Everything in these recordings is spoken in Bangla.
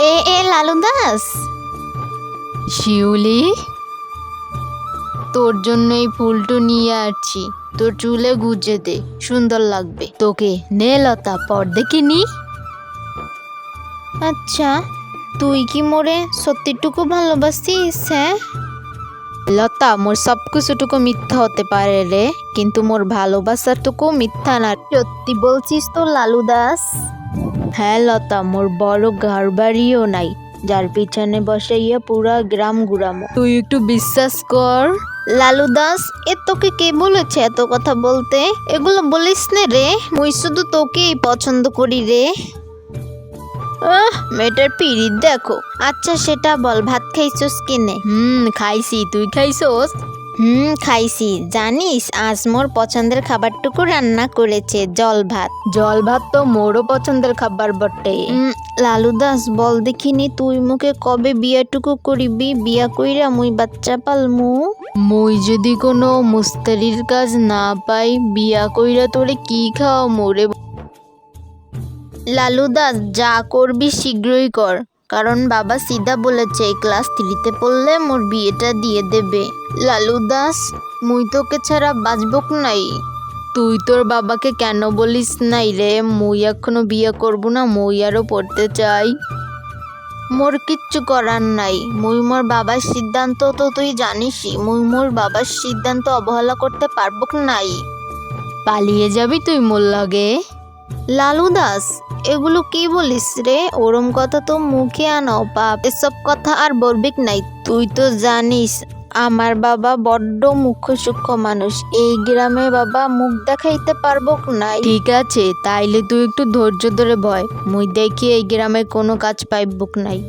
এ এ লালু দাস। শিউলি তোর জন্য এই ফুলটু নিয়ে আসছি। তোর চুলে গুজে দে সুন্দর লাগবে। তোকে নে লতা পর দেখি নি আচ্ছা তুই কি মোরে সত্যিটুকু ভালোবাসিস হ্যাঁ? লতা মোর সব কিছুটুকু মিথ্যা হতে পারে রে কিন্তু মোর ভালোবাসাটুকু মিথ্যা না। সত্যি বলছিস তো লালু দাস। হ্যাঁ লতা মোর বড় ঘর বাড়িও নাই যার পিছনে বসে ইয়ে পুরা গ্রাম গুড়ামো তুই একটু বিশ্বাস কর। লালু দাস এ তোকে কে বলেছে এত কথা বলতে? এগুলো বলিস নে রে মুই শুধু তোকেই পছন্দ করি রে। আহ মেয়েটার পিরিত দেখো। আচ্ছা সেটা বল ভাত খাইছস কিনে? হুম খাইছি। তুই খাইছোস? হুম খাইছি। জানিস আজ মোর পছন্দের খাবারটুকু রান্না করেছে জল ভাত জল ভাত তো মোরও পছন্দের খাবার বটে। লালু দাস বল দেখিনি তুই মুখে কবে বিয়াটুকু করিবি? বিয়া কইরা মুই বাচ্চা পালমু। মুই যদি কোনো মুস্তারির কাজ না পাই বিয়া কইরা তোরে কি খাও মোরে লালু দাস যা করবি শীঘ্রই কর। কারণ বাবা সিধা বলেছে, ক্লাস থ্রিতে পড়লে মোর বিয়েটা দিয়ে দেবে। লালু দাস, মুই তোকে ছাড়া বাঁচবক নাই। তুই তোর বাবাকে কেন বলিস নাই রে? মুই এখনও বিয়ে করব না, মুই আরও পড়তে চাই। মোর কিচ্ছু করার নাই। মুই মোর বাবার সিদ্ধান্ত তো তুই জানিসই, মুই মোর বাবার সিদ্ধান্ত অবহেলা করতে পারবক নাই। পালিয়ে যাবি তুই মোর লাগে? লালু দাস এগুলো কি বলিস রে? ওরম কথা তো মুখে আনাও পাপ এসব কথা আর বলবিক নাই। তুই তো জানিস, আমার বাবা বড্ড মুখ্য সূক্ষ্ম মানুষ। এই গ্রামে বাবা মুখ দেখাইতে পারব না ঠিক আছে, তাইলে তুই একটু ধৈর্য ধরে ভয় মুই দেখি এই গ্রামে কোনো কাজ পাইবুক নাই।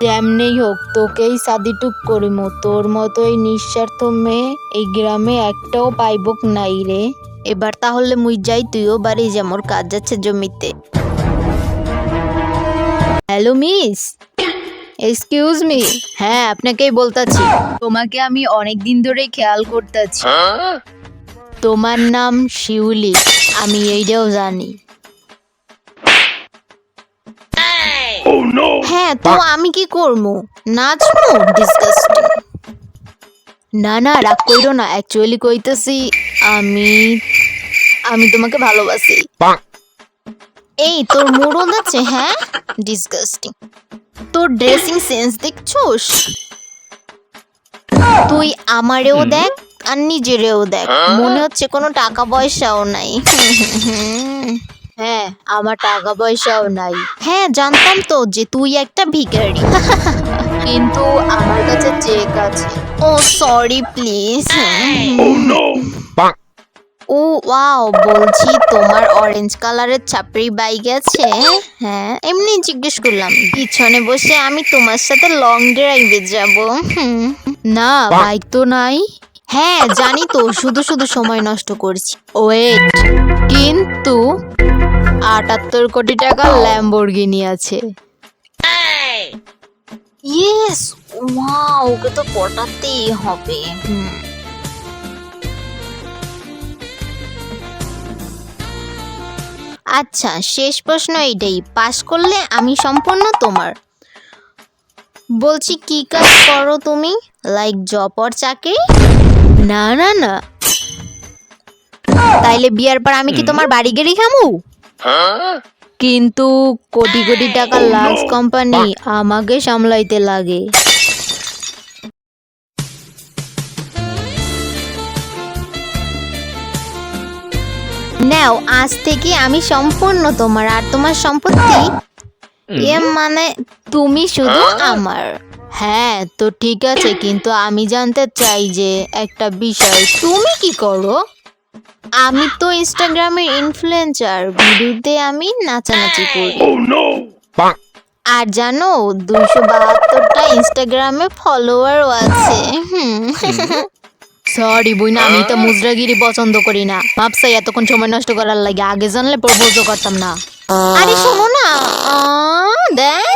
তেমনেই হোক, তোকেই সাদিটুক করিমো। তোর মতো এই নিঃস্বার্থ মেয়ে এই গ্রামে একটাও পাইবুক নাই রে। এবার তাহলে মুই যাই তুইও বাড়ি যা মোর কাজ যাচ্ছে জমিতে। হ্যালো মিস এক্সকিউজ মি হ্যাঁ আপনাকেই বলতাছি। তোমাকে আমি অনেক দিন ধরেই খেয়াল করতেছি। তোমার নাম শিউলি আমি এইটাও জানি। হ্যাঁ তো আমি কি করব নাচবো ডিসকাস্টিং না না রাগ কইরো না অ্যাকচুয়ালি কইতেছি আমি আমি তোমাকে ভালোবাসি। এই তোর মুরদ আছে হ্যাঁ? ডিসগাস্টিং তোর ড্রেসিং সেন্স দেখছোস? তুই আমারেও দেখ আর নিজেরেও দেখ। মনে হচ্ছে কোনো টাকা পয়সাও নাই। হ্যাঁ আমার টাকা পয়সাও নাই। হ্যাঁ জানতাম তো যে তুই একটা ভিখারি। কিন্তু আমার কাছে চেক আছে। ও সরি প্লিজ ও ওয়াও বলছি তোমার অরেঞ্জ কালারের ছাপড়ি বাইক আছে হ্যাঁ এমনি জিজ্ঞেস করলাম পিছনে বসে আমি তোমার সাথে লং ড্রাইভে যাব। হুম। না বাইক তো নাই। হ্যাঁ জানি তো শুধু শুধু সময় নষ্ট করছি। ওয়েট কিন্তু আটাত্তর কোটি টাকা ল্যাম্বরগিনি আছে। ইয়েস ওয়াও ওকে তো পটাতেই হবে। হুম। আচ্ছা শেষ প্রশ্ন এইটাই পাস করলে আমি সম্পূর্ণ তোমার। বলছি কি কাজ করো তুমি? লাইক জব অর চাকরি? না না না। তাইলে বিয়ার পর আমি কি তোমার বাড়ি গেড়ি খামু? কিন্তু কোটি কোটি টাকা লাক্স কোম্পানি আমাকে সামলাইতে লাগে। নাও আজ থেকে আমি সম্পূর্ণ তোমার আর তোমার সম্পত্তি এ মানে তুমি শুধু আমার। হ্যাঁ তো ঠিক আছে কিন্তু আমি জানতে চাই যে একটা বিষয় তুমি কি করো? আমি তো ইনস্টাগ্রামের ইনফ্লুয়েন্সার ভিডিওতে আমি নাচানাচি করি। আর জানো দুইশো বাহাত্তরটা ইনস্টাগ্রামে ফলোয়ারও আছে। হুম। সরি বই না আমি তো মুজরাগিরি পছন্দ করি না। ভাবসাই এতক্ষণ সময় নষ্ট করার লাগে আগে জানলে প্রপোজও করতাম না। আরে শোনো না। দেখ।